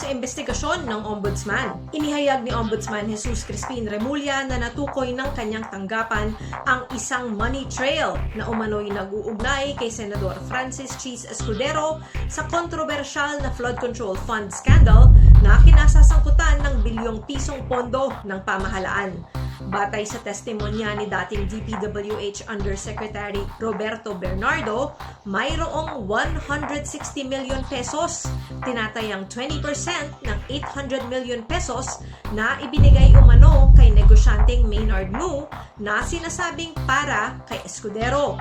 sa investigasyon ng Ombudsman. Inihayag ni Ombudsman Jesus Crispin Remulla na natukoy ng kanyang tanggapan ang isang money trail na umano'y nag-uugnay kay Senador Francis Cheese Escudero sa kontrobersyal na flood control fund scandal na kinasasangkutan ng bilyong pisong pondo ng pamahalaan. Batay sa testimonya ni dating DPWH Undersecretary Roberto Bernardo, mayroong 160 million pesos, tinatayang 20% ng 800 million pesos na ibinigay umano kay negosyanteng Mu na sinasabing para kay Escudero.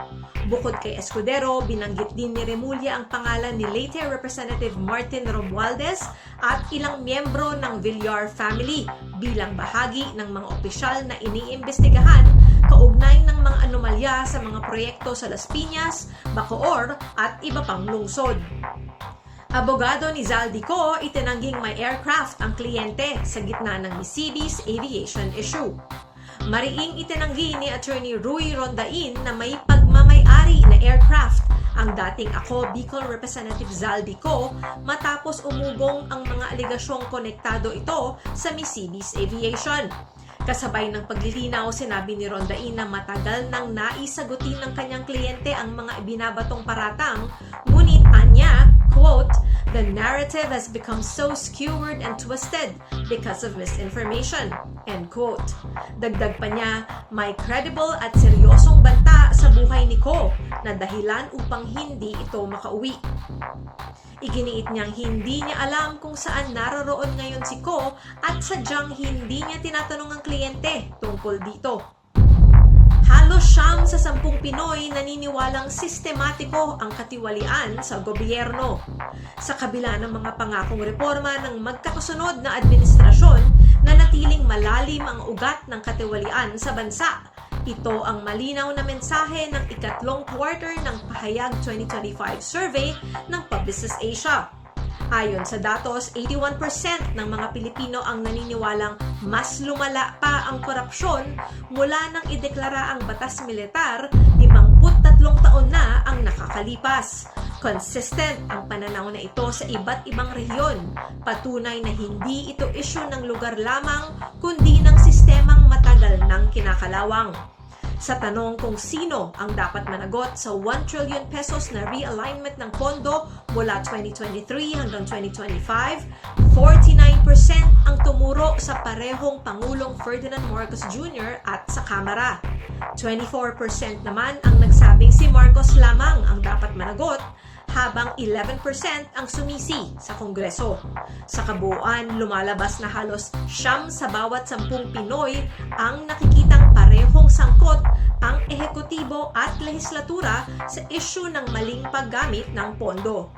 Bukod kay Escudero, binanggit din ni Remulla ang pangalan ni late Representative Martin Romualdez at ilang miyembro ng Villar family bilang bahagi ng mga opisyal na iniimbestigahan kaugnay ng mga anomalya sa mga proyekto sa Las Piñas, Bacoor at iba pang lungsod. Abogado ni Zaldico, itinangging may aircraft ang kliyente sa gitna ng Misibi's aviation issue. Mariing itinanggi ni Attorney Rui Rondain na may pagmamayari na aircraft ang dating ako Bicol Representative Zaldico matapos umugong ang mga aligasyong konektado ito sa Misibi's Aviation. Kasabay ng paglilinaw, sinabi ni Rondain na matagal nang naisagutin ng kanyang kliyente ang mga ibinabatong paratang, ngunit anya, quote, The narrative has become so skewered and twisted because of misinformation. End quote. Dagdag pa niya, may credible at seryosong banta sa buhay ni Ko na dahilan upang hindi ito makauwi. Iginiit niyang hindi niya alam kung saan naroroon ngayon si Ko at sadyang hindi niya tinatanong ang kliyente tungkol dito. Siyam sa sampung Pinoy naniniwalang sistematiko ang katiwalian sa gobyerno. Sa kabila ng mga pangakong reforma ng magkakasunod na administrasyon, nanatiling malalim ang ugat ng katiwalian sa bansa. Ito ang malinaw na mensahe ng ikatlong quarter ng Pahayag 2025 survey ng Publicis Asia. Ayon sa datos, 81% ng mga Pilipino ang naniniwalang mas lumala pa ang korupsyon mula nang ideklara ang batas militar 53 taon na ang nakakalipas. Consistent ang pananaw na ito sa iba't ibang rehiyon. Patunay na hindi ito issue ng lugar lamang kundi ng sistemang matagal ng kinakalawang. Sa tanong kung sino ang dapat managot sa 1 trillion pesos na realignment ng pondo mula 2023 hanggang 2025, 49% ang tumuro sa parehong Pangulong Ferdinand Marcos Jr. at sa Kamara. 24% naman ang nagsabing si Marcos lamang ang dapat managot habang 11% ang sumisi sa Kongreso. Sa kabuuan, lumalabas na halos siyam sa bawat sampung Pinoy ang nakikitang parehong sangkot ang ehekutibo at lehislatura sa isyu ng maling paggamit ng pondo.